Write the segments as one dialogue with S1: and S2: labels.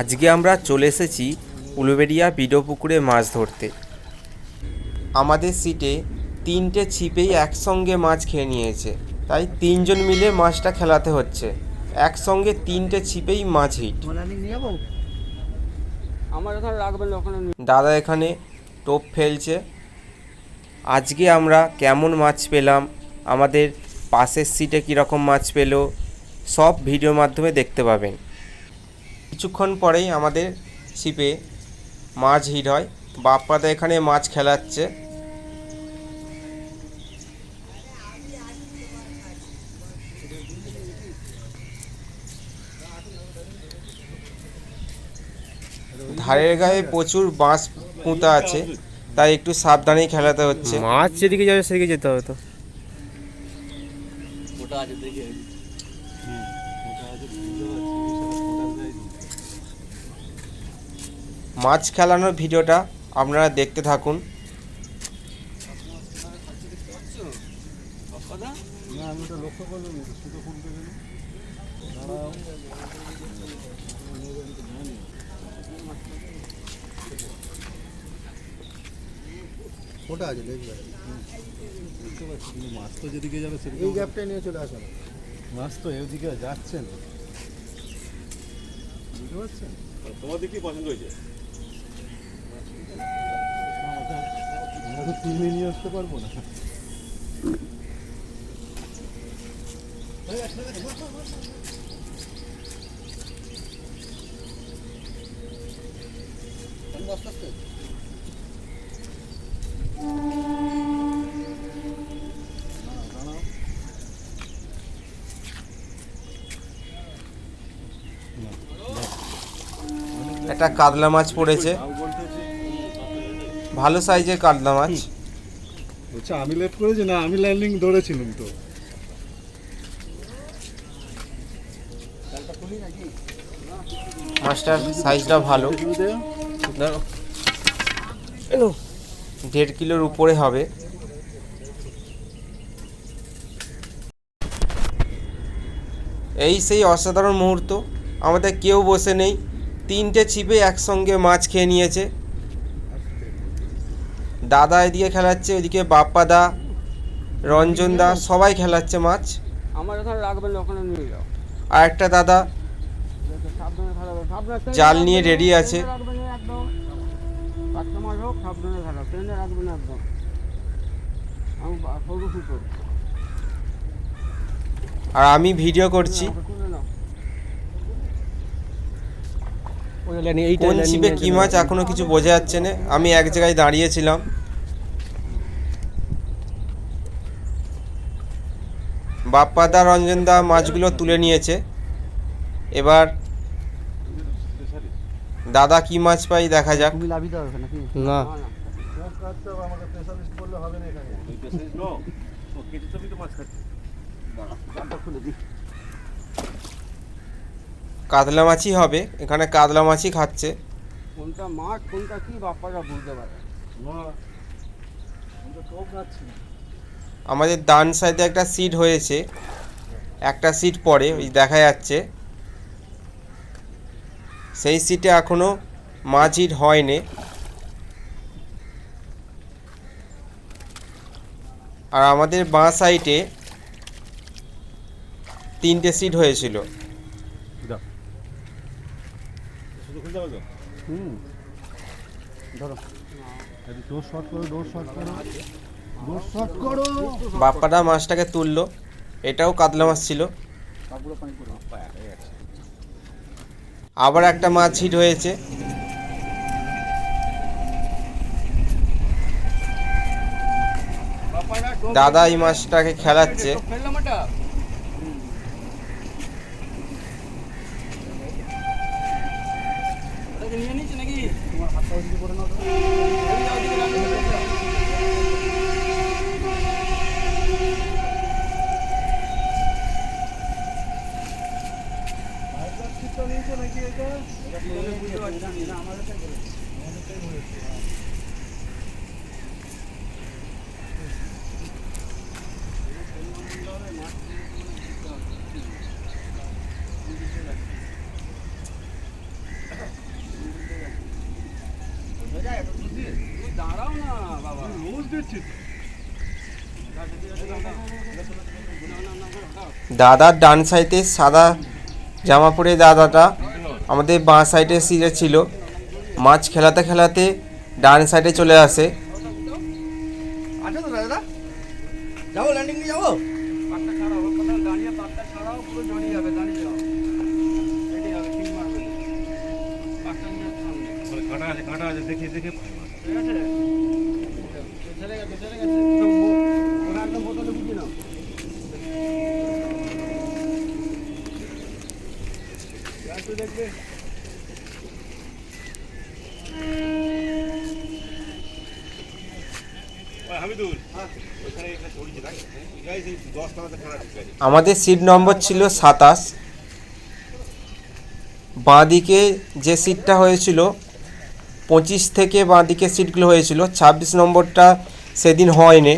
S1: আজকে আমরা চলে এসেছি উলুবেড়িয়া বিডো পুকুরে মাছ ধরতে। আমাদের সিটে তিনটে ছিপেই একসঙ্গে মাছ খেয়ে নিয়েছে তাই তিনজন মিলে মাছটা খেলাতে হচ্ছে। একসঙ্গে তিনটে ছিপেই মাছ হিট। দাদা এখানে টোপ ফেলছে। আজকে আমরা কেমন মাছ পেলাম আমাদের পাশের সিটে কীরকম মাছ পেল সব ভিডিওর মাধ্যমে দেখতে পাবেন। কিছুক্ষণ পরেই আমাদের ছিপে মাছ হিট হয়। বাপ্পাদা এখানে মাছ খেলাচ্ছে। ধারের গায়ে প্রচুর বাঁশ পুঁতা আছে তাই একটু সাবধানেই খেলাতে হচ্ছে।
S2: মাছ যেদিকে যাবে সেদিকে যেতে হবে তো।
S1: মাছ খেলানোর ভিডিওটা আপনারা দেখতে থাকুন।
S3: ওটা আছে? দেখবে মাছ তো যেদিকে যাবে এই নিয়ে চলে আসো। মাছ তো এদিকে যাচ্ছে না। বুঝতে পারছেন
S4: তোমাদের কি পছন্দ হয়েছে?
S3: আমরা তো তিনে নিয়ে আসতে পারব না
S1: একটা কাতলা মাছ পড়েছে। ভালো সাইজের কাতলা মাছ।
S3: বলছে আমি লেট করেছি না আমি ল্যান্ডিং ধরেছিলাম তো।
S1: মাছটার সাইজটা ভালো। দেড় কিলোর উপরে হবে। এই সেই অসাধারণ মুহূর্ত। আমাদের কেউ বসে নেই। তিনটে ছিপে একসঙ্গে মাছ খেয়ে নিয়েছে। দাদা এদিকে খেলাচ্ছে ওইদিকে বাপ্পা দা রঞ্জন দা সবাই খেলাচ্ছে মাছ।
S5: আমার ওখানে রাখবেন ওখানে নিয়ে যাও।
S1: আর একটা দাদা জাল নিয়ে
S5: রেডি
S1: আছে। আর আমি ভিডিও করছি
S5: তুলে নাও
S2: ওই লাইনে এইটা
S1: কোন ছিপে কি মাছ এখনও কিছু বোঝা যাচ্ছে না? আমি এক জায়গায় দাঁড়িয়েছিলাম। বাপ্পাদা রঞ্জনদা মাছগুলো তুলে নিয়েছে। এবার দাদা কি মাছ পাই দেখা যাক।
S2: না।
S5: না
S1: কাতলা মাছই হবে এখানে কাতলা মাছই খাচ্ছে।
S5: কোনটা মাছ কোনটা কি বাপ্পারা বুঝতে পারে
S1: আমাদের ডান সাইডে একটা সিট হয়েছে একটা সিট পরে ওই দেখা যাচ্ছে। সেই সিটে এখনও মাছ হিট হয়নি। আর আমাদের বাঁ সাইডে তিনটে সিট হয়েছিল।
S4: শুধু তো
S3: হুম। ধরো। ডোর শর্ট করো ডোর শর্ট করো। ডোর শর্ট করো।
S1: বাপ্পাটা মাছটাকে তুললো। এটাও কাতলা মাছ ছিল। আবার একটা মাছ হিট হয়েছে। দাদা এই মাছটাকে খেলাচ্ছে।
S5: കോഴിക്കോട്
S1: দাদার ডান সাইডে সাদা জামা পরে দাদাটা আমাদের বাঁ সাইডে সিটে ছিল। মাছ খেলাতে খেলাতে ডান সাইডে চলে আসে।
S4: দেখে দেখে।
S5: আছে
S1: আমাদের সিট নম্বর ছিল সাতাশ। বাঁদিকে যে সিটটা হয়েছিল পঁচিশ থেকে বাঁদিকে সিটগুলো হয়েছিল ছাব্বিশ নম্বরটা সেদিন হয়নি।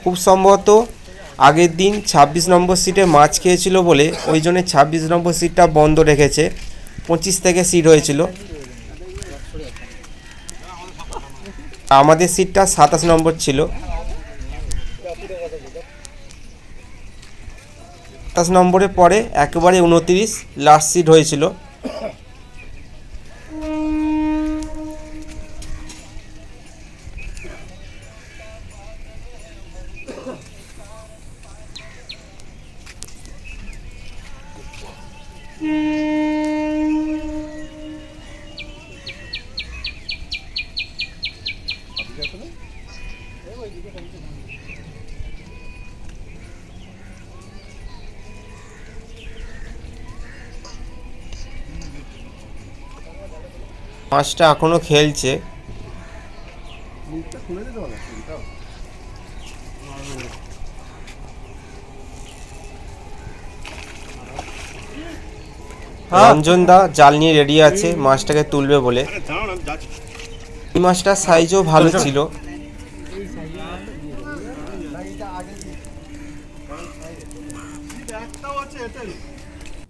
S1: খুব সম্ভবত আগের দিন ছাব্বিশ নম্বর সিটে মাছ খেয়েছিল বলে ওই জন্য ছাব্বিশ নম্বর সিটটা বন্ধ রেখেছে। পঁচিশ থেকে সিট হয়েছিল। আমাদের সিটটা সাতাশ নম্বর ছিল। সাতাশ নম্বরের পরে একেবারে উনতিরিশ লাস্ট সিট হয়েছিল। মাছটা এখনও খেলছে।
S3: সিলটা।
S1: রঞ্জন দা জাল নিয়ে রেডি আছে মাছটাকে তুলবে বলে। এই মাছটার সাইজও ভালো ছিল।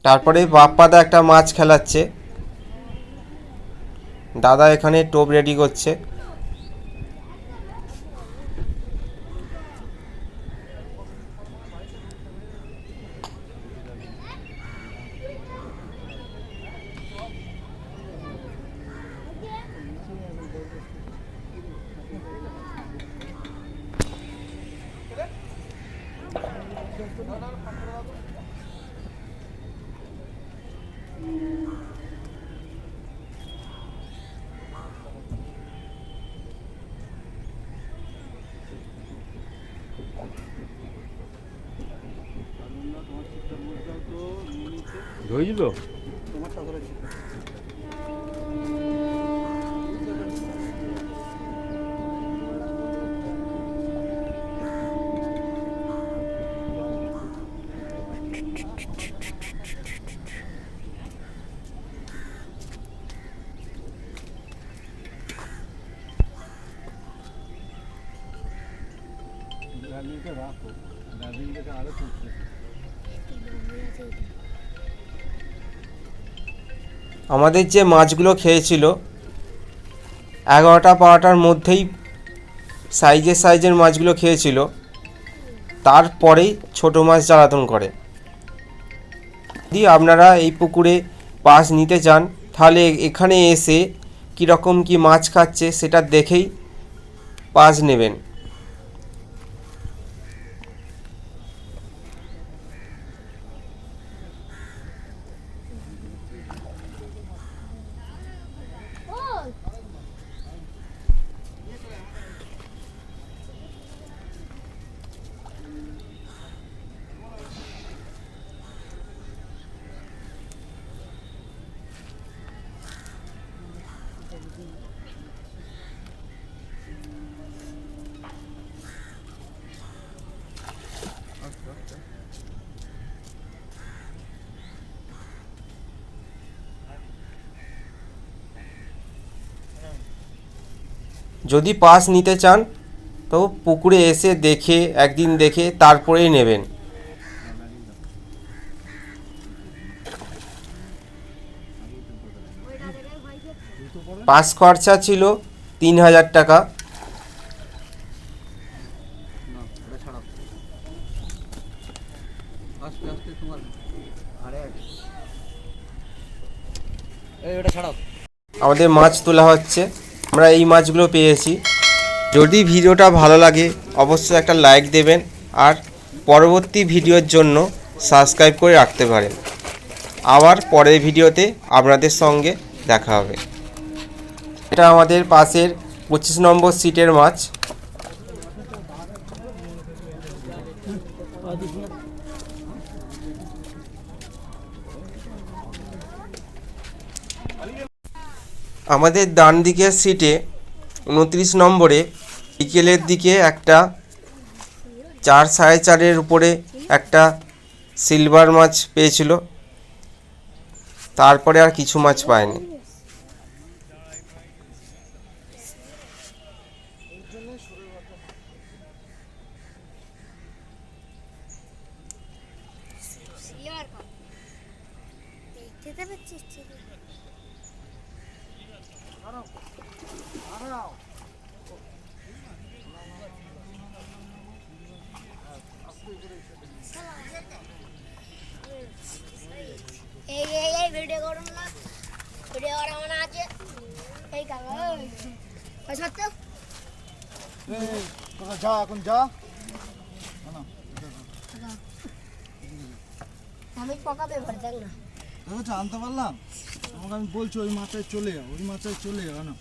S1: তারপরে বাপ্পাদা একটা মাছ খেলাচ্ছে। দাদা এখানে টোপ রেডি করছে।
S4: ধরেছিল
S3: ল্যান্ডিংটা রাখো। থেকে আরও তুলছে
S1: আমাদের যে মাছগুলো খেয়েছিল, এগারোটা বারোটার মধ্যেই সাইজের সাইজের মাছগুলো খেয়েছিল। তারপরেই ছোট মাছ জ্বালাতন করে। যদি আপনারা এই পুকুরে পাস নিতে চান, তাহলে এখানে এসে কীরকম কি মাছ খাচ্ছে সেটা দেখেই পাস নেবেন। যদি পাস নিতে চান, তো পুকুরে এসে দেখে, একদিন দেখে তারপরেই নেবেন। পাস খরচা ছিল তিন হাজার টাকা। আমাদের মাছ তোলা হচ্ছে। আমরা এই মাছগুলো পেয়েছি। যদি ভিডিওটা ভালো লাগে, অবশ্যই একটা লাইক দেবেন আর পরবর্তী ভিডিওর জন্য সাবস্ক্রাইব করে রাখতে পারেন। আবার পরের ভিডিওতে আপনাদের সঙ্গে দেখা হবে। এটা আমাদের পাশের পঁচিশ নম্বর সিটের মাছ। আমাদের ডান দিকের সিটে উনত্রিশ নম্বরে বিকেলের দিকে একটা চার সাড়ে চারের উপরে একটা সিলভার মাছ পেয়েছিল। তারপরে আর কিছু মাছ পায়নি।
S6: এই এই এই ভিডিও করুন না। ভিডিও করা মানে আছে। এই কাকা ওই সত্য?
S3: এই, তোরা যা এখন যা
S6: আমি পকা
S3: জানতে পারলাম। তোমাকে আমি বলছি ওই মাথায় চলে যাও ওই মাথায় চলে যাও না।